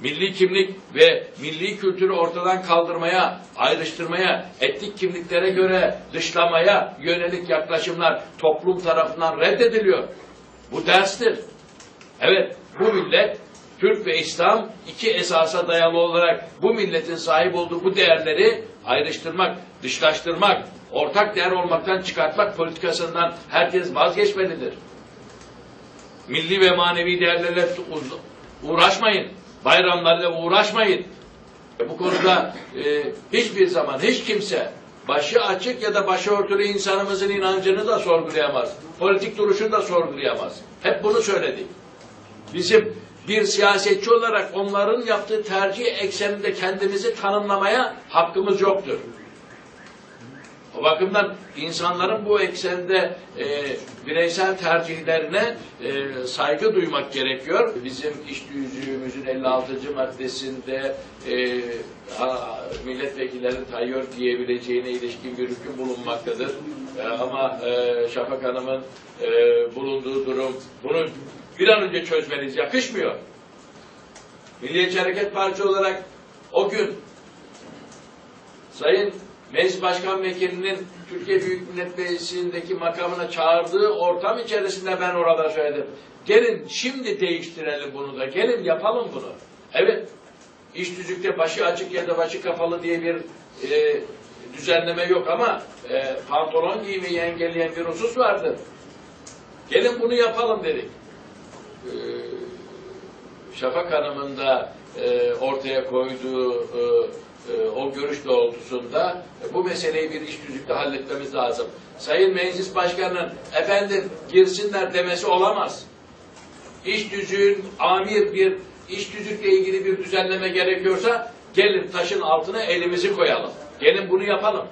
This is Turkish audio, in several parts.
milli kimlik ve milli kültürü ortadan kaldırmaya, ayrıştırmaya, etnik kimliklere göre dışlamaya yönelik yaklaşımlar toplum tarafından reddediliyor. Bu derstir. Evet, bu millet Türk ve İslam iki esasa dayalı olarak bu milletin sahip olduğu bu değerleri ayrıştırmak, dışlaştırmak, ortak değer olmaktan çıkartmak politikasından herkes vazgeçmelidir. Milli ve manevi değerlerle uğraşmayın. Bayramlarla uğraşmayın. Bu konuda e, hiçbir zaman hiç kimse başı açık ya da başı örtülü insanımızın inancını da sorgulayamaz. Politik duruşunu da sorgulayamaz. Hep bunu söyledik. Bizim bir siyasetçi olarak onların yaptığı tercih ekseninde kendimizi tanımlamaya hakkımız yoktur. O bakımdan insanların bu eksende e, bireysel tercihlerine e, saygı duymak gerekiyor. Bizim iş tüzüğümüzün 56. maddesinde e, milletvekillerin tayyör diyebileceğine ilişkin bir hüküm bulunmaktadır. E, ama e, Şafak Hanım'ın e, bulunduğu durum bunu bir an önce çözmeniz yakışmıyor. Milliyetçi Hareket Partisi olarak o gün Sayın Meclis Başkan Vekilinin Türkiye Büyük Millet Meclisi'ndeki makamına çağırdığı ortam içerisinde ben orada söyledim. Gelin şimdi değiştirelim bunu da. Gelin yapalım bunu. Evet. İş tüzükte başı açık ya da başı kapalı diye bir e, düzenleme yok ama e, pantolon giymeyi engelleyen bir husus vardır. Gelin bunu yapalım dedik. E, Şafak Hanım'ın da e, ortaya koyduğu e, e, o görüş doğrultusunda bu meseleyi bir iş tüzükte halletmemiz lazım. Sayın Meclis Başkanı'nın efendim girsinler demesi olamaz. İş tüzüğün amir bir iş tüzükle ilgili bir düzenleme gerekiyorsa gelin taşın altına elimizi koyalım. Gelin bunu yapalım.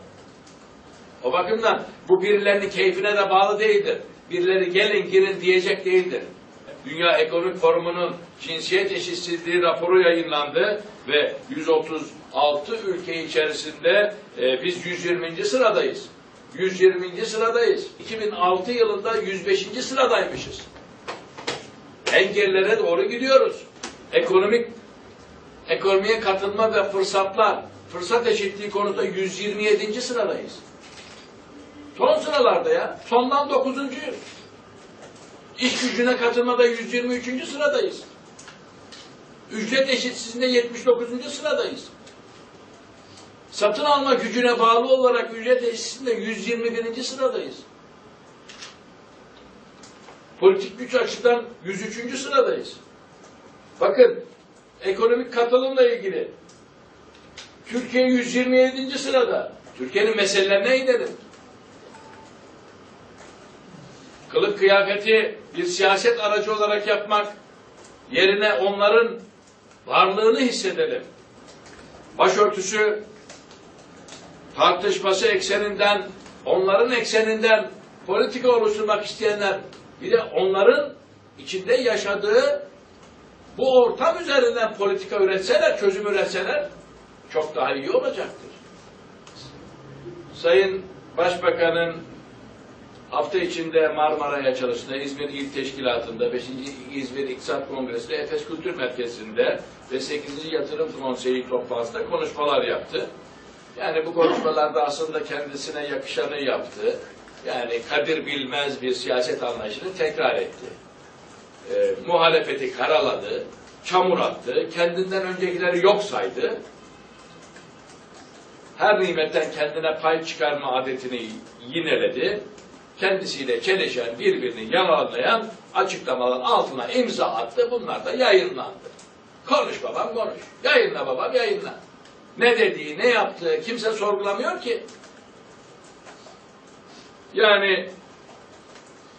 O bakımdan bu birilerinin keyfine de bağlı değildir. Birileri gelin girin diyecek değildir. Dünya Ekonomik Forumu'nun cinsiyet eşitsizliği raporu yayınlandı ve 136 ülke içerisinde e, biz 120. sıradayız. 120. sıradayız. 2006 yılında 105. sıradaymışız. En gerilere doğru gidiyoruz. Ekonomik ekonomiye katılma ve fırsatlar, fırsat eşitliği konusunda 127. sıradayız. Son sıralarda ya. Sondan dokuzuncuyuz. İş gücüne katılmada 123. sıradayız. Ücret eşitsizliğinde 79. sıradayız. Satın alma gücüne bağlı olarak ücret eşitsizliğinde 121. sıradayız. Politik güç açıdan 103. sıradayız. Bakın ekonomik katılımla ilgili Türkiye 127. sırada. Türkiye'nin meselelerine inelim. Kılık kıyafeti bir siyaset aracı olarak yapmak yerine onların varlığını hissedelim. Başörtüsü tartışması ekseninden, onların ekseninden politika oluşturmak isteyenler bir de onların içinde yaşadığı bu ortam üzerinden politika üretseler, çözüm üretseler çok daha iyi olacaktır. Sayın Başbakan'ın Hafta içinde Marmara'ya çalıştı. İzmir İl Teşkilatı'nda, 5. İzmir İktisat Kongresi'nde, Efes Kültür Merkezi'nde ve 8. Yatırım Konseyi toplantısında konuşmalar yaptı. Yani bu konuşmalarda aslında kendisine yakışanı yaptı. Yani kadir bilmez bir siyaset anlayışını tekrar etti. E, muhalefeti karaladı, çamur attı, kendinden öncekileri yok saydı. Her nimetten kendine pay çıkarma adetini yineledi kendisiyle çelişen, birbirini yalanlayan açıklamaların altına imza attı. Bunlar da yayınlandı. Konuş babam konuş. Yayınla babam yayınla. Ne dediği, ne yaptığı kimse sorgulamıyor ki. Yani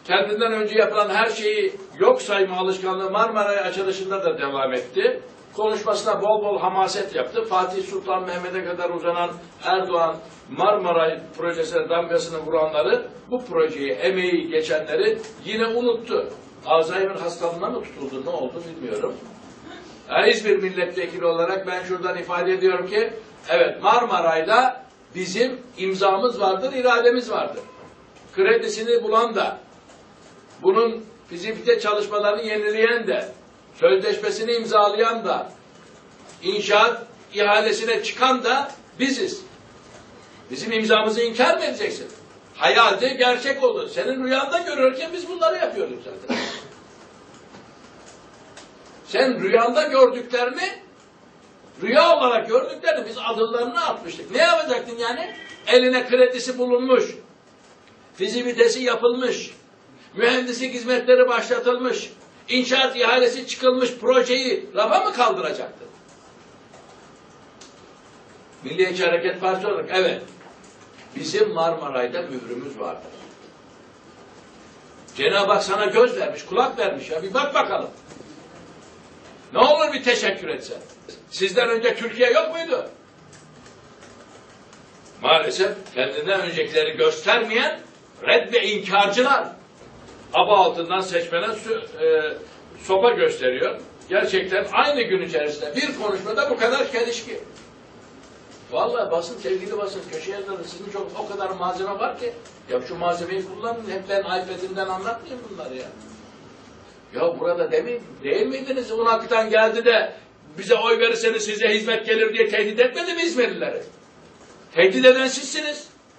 kendinden önce yapılan her şeyi yok sayma alışkanlığı Marmara'ya açılışında da devam etti. Konuşmasına bol bol hamaset yaptı. Fatih Sultan Mehmet'e kadar uzanan Erdoğan Marmaray projesine damgasını vuranları, bu projeyi, emeği geçenleri yine unuttu. Alzheimer hastalığına mı tutuldu, ne oldu bilmiyorum. Yani İzmir milletvekili olarak ben şuradan ifade ediyorum ki, evet Marmaray'da bizim imzamız vardır, irademiz vardır. Kredisini bulan da, bunun fizikte çalışmalarını yenileyen de, sözleşmesini imzalayan da, inşaat ihalesine çıkan da biziz. Bizim imzamızı inkar mı edeceksin? Hayaldi, gerçek oldu. Senin rüyanda görürken biz bunları yapıyorduk zaten. Sen rüyanda gördüklerini, rüya olarak gördüklerini biz adımlarını atmıştık. Ne yapacaktın yani? Eline kredisi bulunmuş, fizibilitesi yapılmış, mühendislik hizmetleri başlatılmış, inşaat ihalesi çıkılmış projeyi rafa mı kaldıracaktın? Milliyetçi Hareket Partisi olarak evet. Bizim Marmaray'da mührümüz vardır. Cenab-ı Hak sana göz vermiş, kulak vermiş ya. Bir bak bakalım. Ne olur bir teşekkür etsen. Sizden önce Türkiye yok muydu? Maalesef kendinden öncekileri göstermeyen red ve inkarcılar. Aba altından seçmene e, sopa gösteriyor. Gerçekten aynı gün içerisinde bir konuşmada bu kadar çelişki. Vallahi basın, sevgili basın, köşe yazarı sizin çok o kadar malzeme var ki. Ya şu malzemeyi kullanın, hep ben iPad'imden anlatmayayım bunları ya. Ya burada demin değil miydiniz? Un Akıtan geldi de bize oy verirseniz size hizmet gelir diye tehdit etmedi mi İzmirlileri? Tehdit eden sizsiniz.